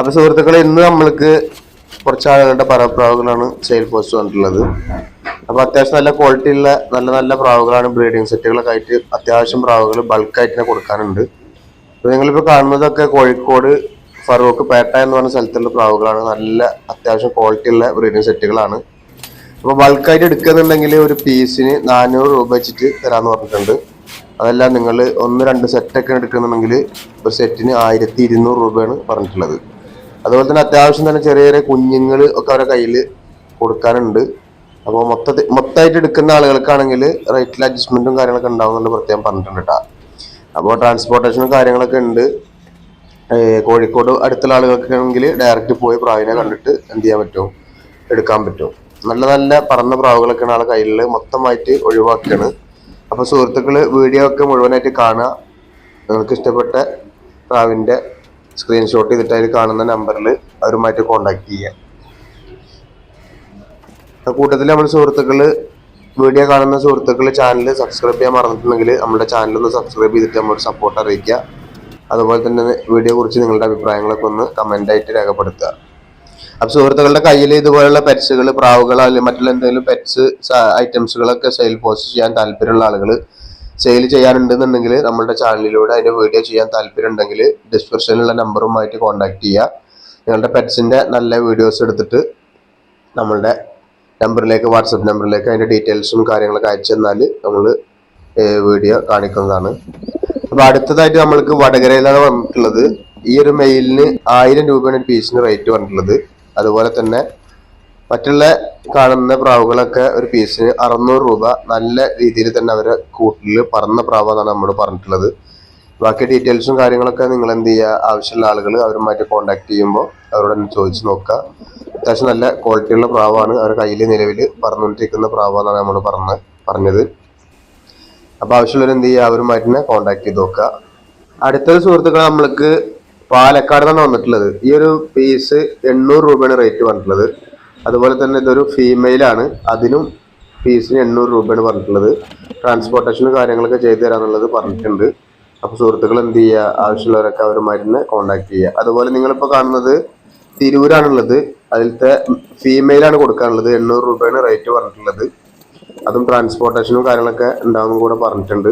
അപ്പൊ സുഹൃത്തുക്കളെ ഇന്ന് നമ്മൾക്ക് കുറച്ച് ആളുകളുടെ പരപ്രാവുകളാണ് സെയിൽ പോസ്റ്റ് വന്നിട്ടുള്ളത്. അപ്പൊ അത്യാവശ്യം നല്ല ക്വാളിറ്റി ഉള്ള നല്ല നല്ല പ്രാവുകളാണ് ബ്രീഡിങ് സെറ്റുകളൊക്കെ ആയിട്ട് അത്യാവശ്യം പ്രാവുകൾ ബൾക്കായിട്ട് തന്നെ കൊടുക്കാനുണ്ട്. അപ്പൊ നിങ്ങളിപ്പോ കാണുന്നതൊക്കെ കോഴിക്കോട് ഫറൂഖ് പേട്ട എന്ന് പറഞ്ഞ സ്ഥലത്തുള്ള പ്രാവുകളാണ്. നല്ല അത്യാവശ്യം ക്വാളിറ്റി ഉള്ള ബ്രീഡിങ് സെറ്റുകളാണ് അപ്പൊ ബൾക്കായിട്ട് എടുക്കുന്നുണ്ടെങ്കിൽ ഒരു പീസിന് നാനൂറ് രൂപ വെച്ചിട്ട് തരാന്ന് പറഞ്ഞിട്ടുണ്ട്. അതല്ല നിങ്ങൾ ഒന്ന് രണ്ട് സെറ്റൊക്കെ എടുക്കുന്നുണ്ടെങ്കിൽ ഒരു സെറ്റിന് ആയിരത്തി ഇരുന്നൂറ് രൂപയാണ് പറഞ്ഞിട്ടുള്ളത്. അതുപോലെ തന്നെ അത്യാവശ്യം തന്നെ ചെറിയ ചെറിയ കുഞ്ഞുങ്ങൾ ഒക്കെ അവരുടെ കയ്യിൽ കൊടുക്കാനുണ്ട്. അപ്പോൾ മൊത്തത്തിൽ മൊത്തമായിട്ട് എടുക്കുന്ന ആളുകൾക്കാണെങ്കിൽ റേറ്റിൽ അഡ്ജസ്റ്റ്മെന്റും കാര്യങ്ങളൊക്കെ ഉണ്ടാവുന്നുണ്ട് പ്രത്യേകം പറഞ്ഞിട്ടുണ്ട് കേട്ടോ അപ്പോൾ ട്രാൻസ്പോർട്ടേഷനും കാര്യങ്ങളൊക്കെ ഉണ്ട്. കോഴിക്കോട് അടുത്തുള്ള ആളുകൾക്കാണെങ്കിൽ ഡയറക്റ്റ് പോയി പ്രാവിനെ കണ്ടിട്ട് എന്ത് ചെയ്യാൻ പറ്റും? എടുക്കാൻ പറ്റും. നല്ല നല്ല പറന്ന പ്രാവുകളൊക്കെയാണ് ആളെ കയ്യിൽ മൊത്തമായിട്ട് ഒഴിവാക്കുകയാണ് അപ്പോൾ സുഹൃത്തുക്കൾ വീഡിയോ ഒക്കെ മുഴുവനായിട്ട് കാണുക. നിങ്ങൾക്ക് ഇഷ്ടപ്പെട്ട പ്രാവിന്റെ സ്ക്രീൻഷോട്ട് ചെയ്തിട്ട് അതിൽ കാണുന്ന നമ്പറിൽ അവരുമായിട്ട് കോണ്ടാക്ട് ചെയ്യുക കൂട്ടത്തിൽ നമ്മൾ സുഹൃത്തുക്കൾ വീഡിയോ കാണുന്ന സുഹൃത്തുക്കൾ ചാനൽ സബ്സ്ക്രൈബ് ചെയ്യാൻ മറന്നിട്ടുണ്ടെങ്കിൽ നമ്മുടെ ചാനൽ ഒന്ന് സബ്സ്ക്രൈബ് ചെയ്തിട്ട് നമ്മൾ സപ്പോർട്ട് അറിയിക്കുക. അതുപോലെ തന്നെ വീഡിയോ കുറിച്ച് നിങ്ങളുടെ അഭിപ്രായങ്ങളൊക്കെ ഒന്ന് കമന്റായിട്ട് രേഖപ്പെടുത്തുക. അപ്പം സുഹൃത്തുക്കളുടെ കയ്യിൽ ഇതുപോലുള്ള പെറ്റ്സുകൾ പ്രാവുകൾ അല്ലെങ്കിൽ മറ്റുള്ള എന്തെങ്കിലും പെറ്റ്സ് ഐറ്റംസുകളൊക്കെ സെയിൽ പോസ്റ്റ് ചെയ്യാൻ താല്പര്യമുള്ള ആളുകൾ സെയിൽ ചെയ്യാനുണ്ടെന്നുണ്ടെങ്കിൽ നമ്മുടെ ചാനലിലൂടെ അതിന്റെ വീഡിയോ ചെയ്യാൻ താല്പര്യം ഉണ്ടെങ്കിൽ ഡിസ്ക്രിപ്ഷനിലുള്ള നമ്പറുമായിട്ട് കോൺടാക്ട് ചെയ്യുക. നിങ്ങളുടെ പെറ്റ്സിന്റെ നല്ല വീഡിയോസ് എടുത്തിട്ട് നമ്മളുടെ നമ്പറിലേക്ക് വാട്സപ്പ് നമ്പറിലേക്ക് അതിന്റെ ഡീറ്റെയിൽസും കാര്യങ്ങളൊക്കെ അയച്ചു തന്നാൽ നമ്മൾ വീഡിയോ കാണിക്കുന്നതാണ്. അപ്പൊ അടുത്തതായിട്ട് നമ്മൾക്ക് വടകരയിലാണ് വന്നിട്ടുള്ളത്. ഈ ഒരു മെയിലിന് ആയിരം രൂപയാണ് പീസിന് റേറ്റ് വന്നിട്ടുള്ളത്. അതുപോലെ തന്നെ മറ്റുള്ള കാണുന്ന പ്രാവുകളൊക്കെ ഒരു പീസിന് അറുന്നൂറ് രൂപ നല്ല രീതിയിൽ തന്നെ അവരെ കൂട്ടിൽ പറന്ന പ്രാവാന്നാണ് നമ്മൾ പറഞ്ഞിട്ടുള്ളത്. ബാക്കി ഡീറ്റെയിൽസും കാര്യങ്ങളൊക്കെ നിങ്ങൾ എന്ത് ചെയ്യുക ആവശ്യമുള്ള ആളുകൾ അവരുമായിട്ട് കോൺടാക്ട് ചെയ്യുമ്പോൾ അവരോട് ചോദിച്ച് നോക്കുക അത്യാവശ്യം നല്ല ക്വാളിറ്റിയുള്ള പ്രാവാണ് അവരുടെ കയ്യിൽ നിലവിൽ പറഞ്ഞുകൊണ്ടിരിക്കുന്ന പ്രാവാന്നാണ് നമ്മൾ പറഞ്ഞ പറഞ്ഞത്. അപ്പോൾ ആവശ്യമുള്ളവർ എന്ത് ചെയ്യുക അവരുമായിട്ട് തന്നെ കോൺടാക്ട് ചെയ്ത് നോക്കുക അടുത്തൊരു സുഹൃത്തുക്കൾ നമ്മൾക്ക് പാലക്കാട് നിന്നാണ് വന്നിട്ടുള്ളത്. ഈ ഒരു പീസ് എണ്ണൂറ് രൂപയാണ് റേറ്റ് പറഞ്ഞിട്ടുള്ളത് അതുപോലെ തന്നെ ഇതൊരു ഫീമെയിലാണ് അതിനും ഫീസിന് എണ്ണൂറ് രൂപയാണ് പറഞ്ഞിട്ടുള്ളത്. ട്രാൻസ്പോർട്ടേഷനും കാര്യങ്ങളൊക്കെ ചെയ്തു തരാന്നുള്ളത് പറഞ്ഞിട്ടുണ്ട്. അപ്പോൾ സുഹൃത്തുക്കൾ എന്ത് ചെയ്യുക ആവശ്യമുള്ളവരൊക്കെ അവരുമായി തന്നെ കോൺടാക്ട് ചെയ്യുക അതുപോലെ നിങ്ങളിപ്പോൾ കാണുന്നത് തിരൂരാണുള്ളത്. അതിലത്തെ ഫീമെയിലാണ് കൊടുക്കാനുള്ളത്. എണ്ണൂറ് രൂപയാണ് റേറ്റ് പറഞ്ഞിട്ടുള്ളത്. അതും ട്രാൻസ്പോർട്ടേഷനും കാര്യങ്ങളൊക്കെ ഉണ്ടാവും കൂടെ പറഞ്ഞിട്ടുണ്ട്.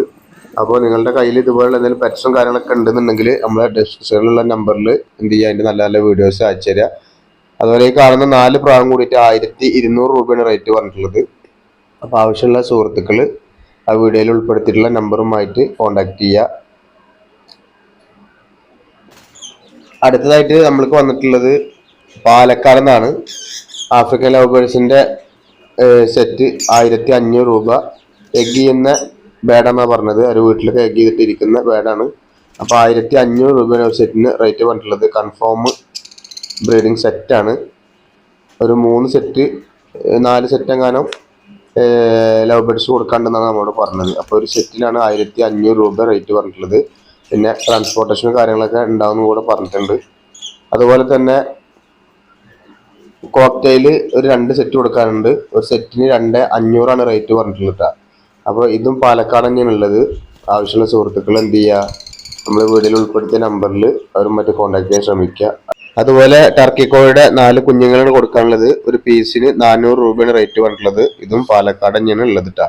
അപ്പോൾ നിങ്ങളുടെ കയ്യിൽ ഇതുപോലുള്ള എന്തെങ്കിലും പെറ്റ്സും കാര്യങ്ങളൊക്കെ ഉണ്ടെന്നുണ്ടെങ്കിൽ നമ്മളെ ഡിസ്ക്രിപ്ഷനിലുള്ള നമ്പറിൽ എന്ത് ചെയ്യുക അതിന്റെ നല്ല നല്ല വീഡിയോസ് അയച്ചു തരിക അതുപോലെ ഈ കാണുന്ന നാല് പ്രാവം കൂടിയിട്ട് ആയിരത്തി ഇരുന്നൂറ് രൂപയാണ് റേറ്റ് പറഞ്ഞിട്ടുള്ളത്. അപ്പോൾ ആവശ്യമുള്ള സുഹൃത്തുക്കൾ ആ വീഡിയോയിൽ ഉൾപ്പെടുത്തിയിട്ടുള്ള നമ്പറുമായിട്ട് കോൺടാക്ട് ചെയ്യുക. അടുത്തതായിട്ട് നമ്മൾക്ക് വന്നിട്ടുള്ളത് പാലക്കാട് നിന്നാണ്. ആഫ്രിക്കൻ ലവ് ബേഴ്സിന്റെ സെറ്റ് ആയിരത്തി അഞ്ഞൂറ് രൂപ എഗ് ചെയ്യുന്ന ബേഡാന്നാണ് പറഞ്ഞത്. ഒരു വീട്ടിലൊക്കെ എഗ് ചെയ്തിട്ടിരിക്കുന്ന ബേഡാണ് അപ്പോൾ ആയിരത്തി അഞ്ഞൂറ് രൂപയാണ് ഒരു സെറ്റിന് റേറ്റ് പറഞ്ഞിട്ടുള്ളത്. കൺഫേം ബ്രീഡിംഗ് സെറ്റാണ് ഒരു മൂന്ന് സെറ്റ് നാല് സെറ്റ് എങ്ങാനും ലവ് ബേഡ്സ് കൊടുക്കാണ്ടെന്നാണ് നമ്മളോട് പറഞ്ഞത്. അപ്പോൾ ഒരു സെറ്റിനാണ് ആയിരത്തി അഞ്ഞൂറ് രൂപ റേറ്റ് പറഞ്ഞിട്ടുള്ളത്. പിന്നെ ട്രാൻസ്പോർട്ടേഷനും കാര്യങ്ങളൊക്കെ ഉണ്ടാവുമെന്ന് കൂടെ പറഞ്ഞിട്ടുണ്ട്. അതുപോലെ തന്നെ കോക്ടെയിൽ ഒരു രണ്ട് സെറ്റ് കൊടുക്കാനുണ്ട്. ഒരു സെറ്റിന് രണ്ട് അഞ്ഞൂറാണ് റേറ്റ് പറഞ്ഞിട്ടുള്ളത് അപ്പോൾ ഇതും പാലക്കാട് തന്നെയാണ് ഉള്ളത്. ആവശ്യമുള്ള സുഹൃത്തുക്കൾ എന്ത് ചെയ്യുക നമ്മൾ വീഡിയോയിൽ ഉൾപ്പെടുത്തിയ നമ്പറിൽ അവരുമായിട്ട് കോൺടാക്ട് ചെയ്യാൻ ശ്രമിക്കുക. അതുപോലെ ടർക്കിക്കോയുടെ നാല് കുഞ്ഞുങ്ങളാണ് കൊടുക്കാനുള്ളത്. ഒരു പീസിന് നാനൂറ് രൂപയാണ് റേറ്റ് പറഞ്ഞിട്ടുള്ളത് ഇതും പാലക്കാട് തന്നെയാണ് ഉള്ളത് കേട്ടോ